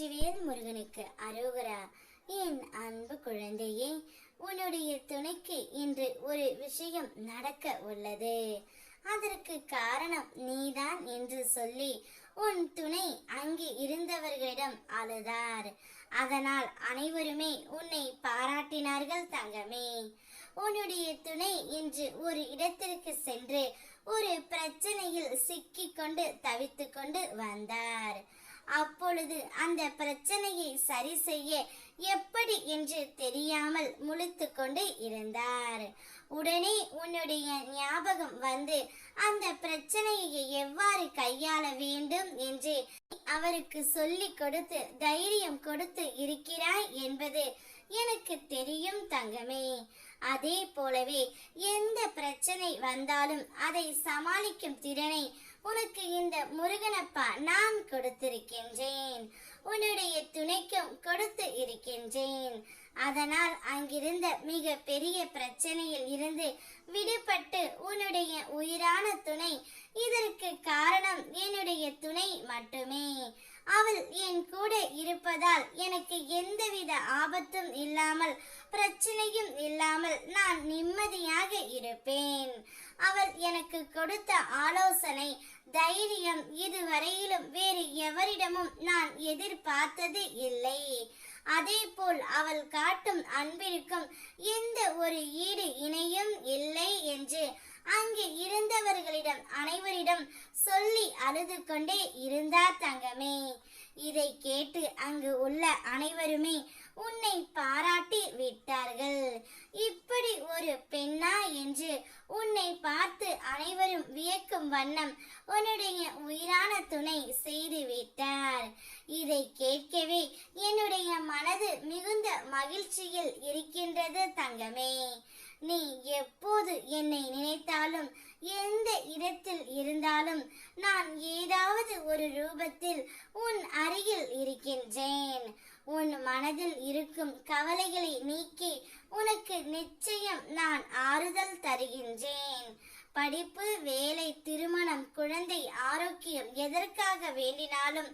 சிவேல் முருகனுக்கு அரோகரா என் அன்பு குழந்தையே உன்னுடைய துணைக்கு இன்று ஒரு விஷயம் நடக்க உள்ளது. அதற்கு காரணம் நீதான் என்று சொல்லி உன் துணை அங்கே இருந்தவர்களிடம் அழுதார். அதனால் அனைவருமே உன்னை பாராட்டினார்கள் தங்கமே. உன்னுடைய துணை இன்று ஒரு இடத்திற்கு சென்று ஒரு பிரச்சனையில் சிக்கிக் கொண்டு தவித்துக் கொண்டு வந்தார். அப்பொழுது அந்த பிரச்சனையை சரி செய்ய எப்படி என்று தெரியாமல் முழித்து கொண்டு இருந்தார். உடனே உன்னுடைய ஞாபகம் வந்து அந்த பிரச்சனையை எவ்வாறு கையாள வேண்டும் என்று அவருக்கு சொல்லிக் கொடுத்து தைரியம் கொடுத்து இருக்கிறாய் என்பது எனக்கு தெரியும் தங்கமே. அதே போலவே எந்த பிரச்சனை வந்தாலும் அதை சமாளிக்கும் திறனை உனக்கு இந்த முருகனப்பா நான் கொடுத்திருக்கின்றேன். உன்னுடைய துணைக்கும் கொடுத்து இருக்கின்றேன். அதனால் அங்கிருந்த மிக பெரிய பிரச்சனையில் இருந்து விடுபட்டு உன்னுடைய உயிரான துணை. இதற்கு காரணம் என்னுடைய துணை மட்டுமே. அவள் என் கூட இருப்பதால் எனக்கு எந்தவித ஆபத்தும் இல்லாமல் பிரச்சனையும் இல்லாமல் நான் நிம்மதியாக இருப்பேன். அவள் எனக்கு கொடுத்த ஆலோசனை தைரியம் இதுவரையிலும் வேறு எவரிடமும் நான் எதிர்பார்த்தது இல்லை. அதேபோல் அவள் காட்டும் அன்பிற்கும் எந்த ஒரு ஈடு இணையும் இல்லை என்று அங்கு இருந்தவர்களிடம் அனைவரிடம் சொல்லி அழுது கொண்டே இருந்தார் தங்கமே. இதை கேட்டு அங்கு உள்ள அனைவருமே விட்டார்கள். இப்படி ஒரு பெண்ணா என்று உன்னை பார்த்து அனைவரும் வியக்கும் வண்ணம் உன்னுடைய உயிரான துணை செய்து விட்டார். இதை கேட்கவே என்னுடைய மனது மிகுந்த மகிழ்ச்சியில் இருக்கின்றது தங்கமே. நீ எப்போது என்னை நினைத்தாலும் எந்த இடத்தில் இருந்தாலும் நான் ஏதாவது ஒரு ரூபத்தில் உன் அருகில் இருக்கின்றேன். உன் மனதில் இருக்கும் கவலைகளை நீக்கி உனக்கு நிச்சயம் நான் ஆறுதல் தருகின்றேன். படிப்பு வேலை திருமணம் குழந்தை ஆரோக்கியம் எதற்காக வேண்டினாலும்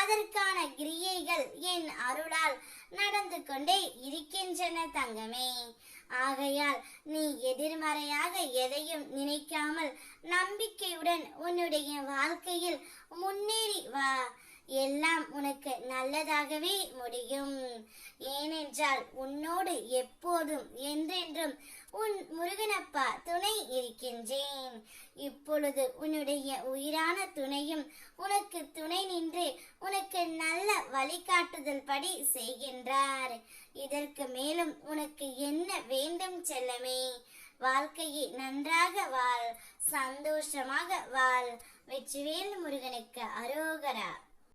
அதற்கான கிரியைகள் என் அருளால் நடந்து கொண்டே இருக்கின்றன தங்கமே. ஆகையால் நீ எதிர்மறையாக எதையும் நினைக்காமல் நம்பிக்கையுடன் உன்னுடைய வாழ்க்கையில் முன்னேறி வா. எல்லாம் உனக்கு நல்லதாகவே முடியும். ஏனென்றால் உன்னோடு எப்போதும் என்றென்றும் உன் முருகனப்பா துணை இருக்கின்றேன். இப்பொழுது உன்னுடைய உயிரான துணையும் உனக்கு துணை நின்று உனக்கு நல்ல வழிகாட்டுதல் படி செய்கின்றார். இதற்கு மேலும் உனக்கு என்ன வேண்டும் செல்லமே? வாழ்க்கையை நன்றாக வாழ் சந்தோஷமாக வாழ். வெற்றிவேல் முருகனுக்கு அரோகரா.